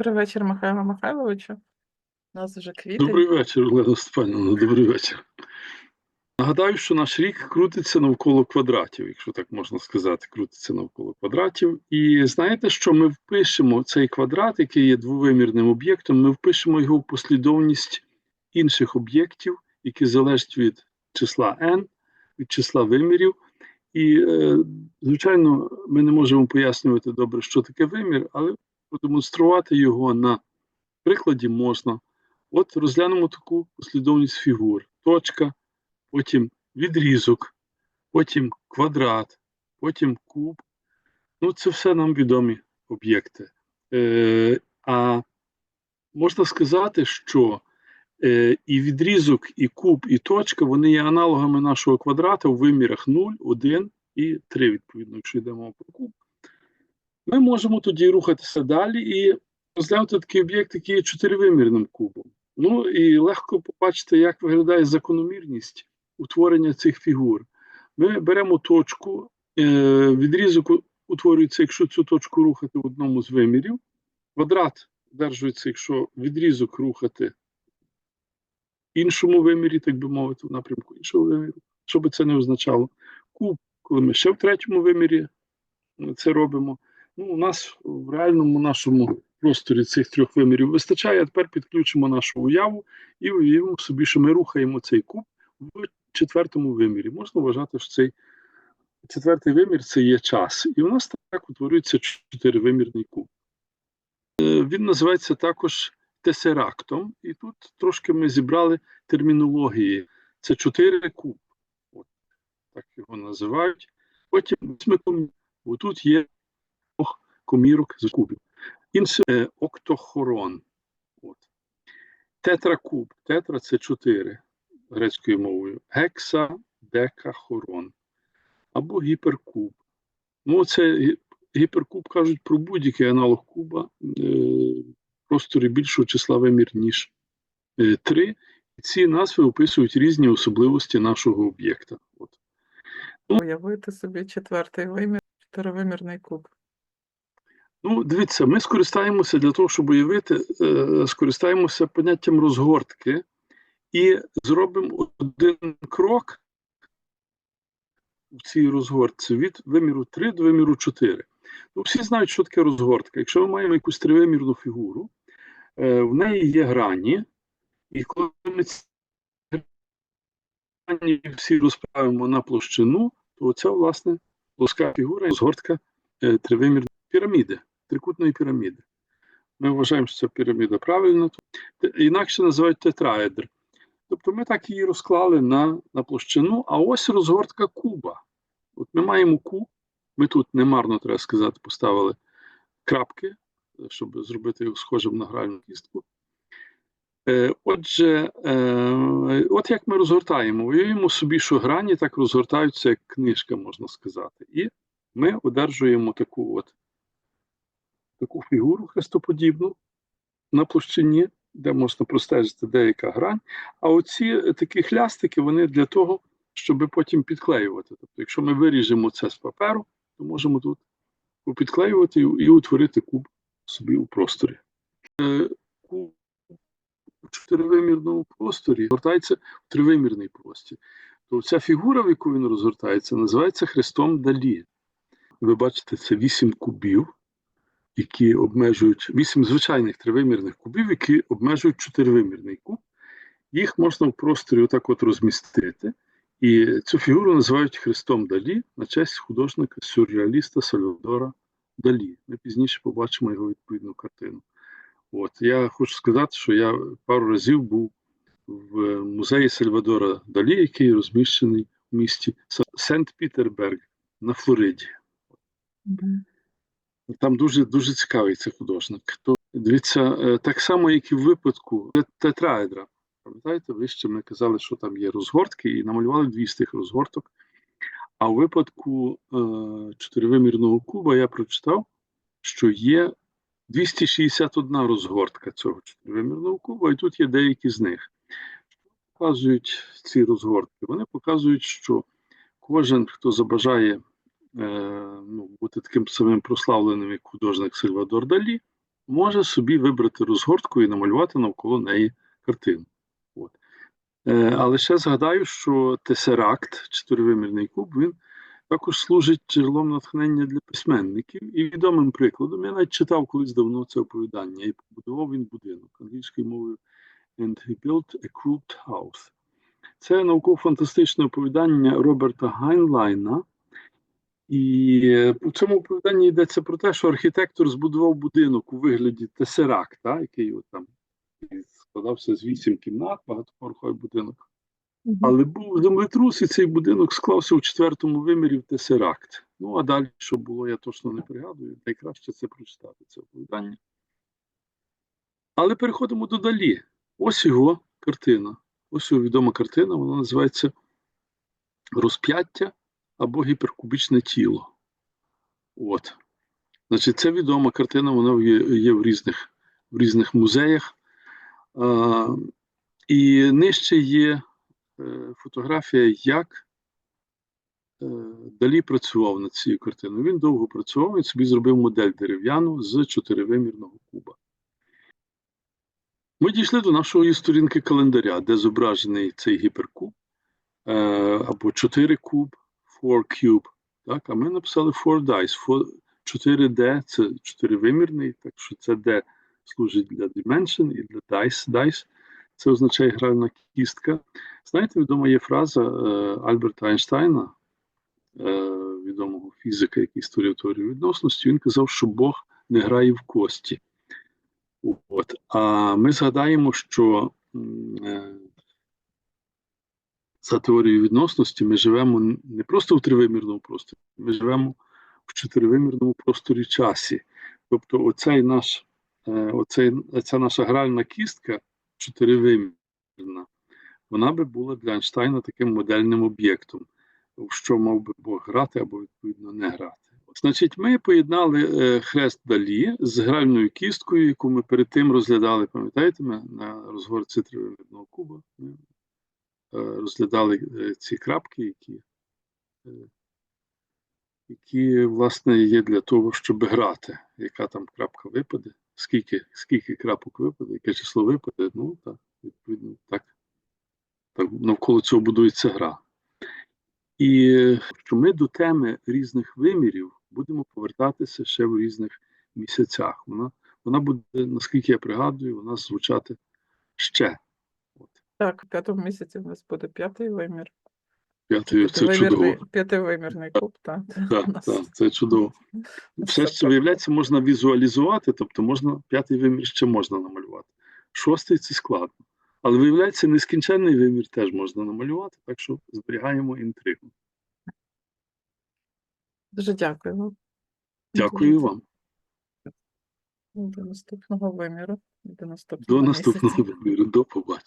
Добрий вечір, Михайло Михайловичу. У нас вже квітень. Добрий вечір, Олена Степанівна. Добрий вечір. Нагадаю, що наш рік крутиться навколо квадратів, якщо так можна сказати, крутиться навколо квадратів. І знаєте, що ми впишемо цей квадрат, який є двовимірним об'єктом, ми впишемо його в послідовність інших об'єктів, які залежать від числа n, від числа вимірів. І, е, звичайно, ми не можемо пояснювати добре, що таке вимір, але продемонструвати його на прикладі можна. От розглянемо таку послідовність фігур: точка, потім відрізок, потім квадрат, потім куб. Ну, це все нам відомі об'єкти. Е, а можна сказати, що е, і відрізок, і куб, і точка вони є аналогами нашого квадрата у вимірах 0, 1 і 3, відповідно, якщо йдемо про куб. Ми можемо тоді рухатися далі і розглянути такий об'єкт, який є чотиривимірним кубом. Ну і легко побачити, як виглядає закономірність утворення цих фігур. Ми беремо точку, е, відрізок утворюється, якщо цю точку рухати в одному з вимірів. Квадрат одержується, якщо відрізок рухати в іншому вимірі, так би мовити, в напрямку іншого виміру, що би це не означало. Куб, коли ми ще в третьому вимірі е, це робимо. Ну, у нас в реальному нашому просторі цих трьох вимірів вистачає. А тепер підключимо нашу уяву і уявимо собі, що ми рухаємо цей куб в четвертому вимірі. Можна вважати, що цей четвертий вимір це є час. І у нас так утворюється чотиривимірний куб. Е, Він називається також тесерактом. І тут трошки ми зібрали термінології. Це чотири куб. От, так його називають. Потім восьмиком, тут є комірок з кубів. Інше е, октохорон. От. Тетракуб. Тетра це чотири грецькою мовою. Гекса, декахорон. Або гіперкуб. Ну, це гіперкуб кажуть про будь-який аналог куба е, в просторі більшого числа вимір, ніж е, три. Ці назви описують різні особливості нашого об'єкта. Уявити собі четвертий вимір, чотиривимірний куб. Ну, дивіться, ми скористаємося для того, щоб уявити, е, скористаємося поняттям розгортки і зробимо один крок в цій розгортці від виміру 3 до виміру 4. Ну, всі знають, що таке розгортка. Якщо ми маємо якусь тривимірну фігуру, е, в неї є грані, і коли ми ці грані всі розправимо на площину, то це, власне, плоска фігура і розгортка е, тривимірної піраміди, трикутної піраміди. Ми вважаємо, що це піраміда правильно, інакше називають тетраедр. Тобто ми так її розклали на, на площину, а ось розгортка куба. От ми маємо куб, ми тут немарно, треба сказати, поставили крапки, щоб зробити його схожим на гральну кістку. Е, отже, е, от як ми розгортаємо, уявімо собі, що грані так розгортаються, як книжка, можна сказати. І ми одержуємо таку от таку фігуру хрестоподібну на площині, де можна простежити деяка грань. А оці е, такі хлястики, вони для того, щоб потім підклеювати. Тобто, якщо ми виріжемо це з паперу, то можемо тут попідклеювати і, утворити куб собі у просторі. Е, у чотиривимірному просторі розгортається в тривимірний простір. То ця фігура, в яку він розгортається, називається хрестом Далі. Ви бачите, це вісім кубів, які обмежують вісім звичайних тривимірних кубів, які обмежують чотиривимірний куб. Їх можна в просторі отак от розмістити. І цю фігуру називають Христом Далі на честь художника сюрреаліста Сальвадора Далі. Ми пізніше побачимо його відповідну картину. От я хочу сказати, що я пару разів був в музеї Сальвадора Далі, який розміщений в місті Сент-Пітерберг на Флориді. Там дуже дуже цікавий цей художник. То дивіться, е, так само, як і в випадку те- тетраедра. Пам'ятаєте, вище ми казали, що там є розгортки, і намалювали дві з тих розгорток. А у випадку е, чотиривимірного куба я прочитав, що є 261 розгортка цього чотиривимірного куба, і тут є деякі з них. Що показують ці розгортки? Вони показують, що кожен, хто забажає ну, бути таким самим прославленим, як художник Сальвадор Далі, може собі вибрати розгортку і намалювати навколо неї картину. От. Е, але ще згадаю, що тесеракт, чотиривимірний куб, він також служить джерелом натхнення для письменників. І відомим прикладом, я навіть читав колись давно це оповідання, і побудував він будинок англійською мовою And he built a crooked house. Це науково-фантастичне оповідання Роберта Гайнлайна. І у цьому оповіданні йдеться про те, що архітектор збудував будинок у вигляді тесеракта, який от там складався з вісім кімнат, багатоповерховий будинок. Але був землетрус, і цей будинок склався у четвертому вимірі в тесеракт. Ну, а далі, що було, я точно не пригадую. Найкраще це прочитати, це оповідання. Але переходимо до далі. Ось його картина. Ось його відома картина, вона називається Розп'яття або гіперкубічне тіло. От. Значить, це відома картина, вона є, в, різних, в різних музеях. А, і нижче є е, фотографія, як е, Далі працював над цією картиною. Він довго працював, він собі зробив модель дерев'яну з чотиривимірного куба. Ми дійшли до нашої сторінки календаря, де зображений цей гіперкуб е, або 4 куб, 4 cube. Так? А ми написали 4 dice. 4D це чотиривимірний, так що це D служить для dimension і для dice. Dice це означає гральна кістка. Знаєте, відома є фраза е, Альберта Айнштайна, е, відомого фізика, який створив теорію відносності. Він казав, що Бог не грає в кості. От. А ми згадаємо, що е, за теорією відносності ми живемо не просто в тривимірному просторі, ми живемо в чотиривимірному просторі часі. Тобто, оцей наш, е, оцей, оця наша гральна кістка чотиривимірна, вона би була для Einsteina таким модельним об'єктом, в що мав би Бог грати або відповідно не грати. Значить, ми поєднали е, хрест далі з гральною кісткою, яку ми перед тим розглядали, пам'ятаєте, ми на розгорці тривимірного куба. Ми розглядали е, ці крапки, які, е, які, власне, є для того, щоб грати. Яка там крапка випаде, скільки, скільки крапок випаде, яке число випаде, ну так, відповідно, так, так навколо цього будується гра. І е, що ми до теми різних вимірів будемо повертатися ще в різних місяцях. Вона, вона буде, наскільки я пригадую, вона звучати ще. Так, в п'ятому місяці в нас буде п'ятий вимір. п'ятий, це чудово. п'ятивимірний куб, так. Так, так, це чудово. Все, що виявляється, можна візуалізувати, тобто можна п'ятий вимір ще можна намалювати. Шостий це складно. Але виявляється, нескінченний вимір теж можна намалювати, так що зберігаємо інтригу. Дуже дякую вам. Дякую вам. До наступного виміру. До наступного До наступного виміру. До побачення.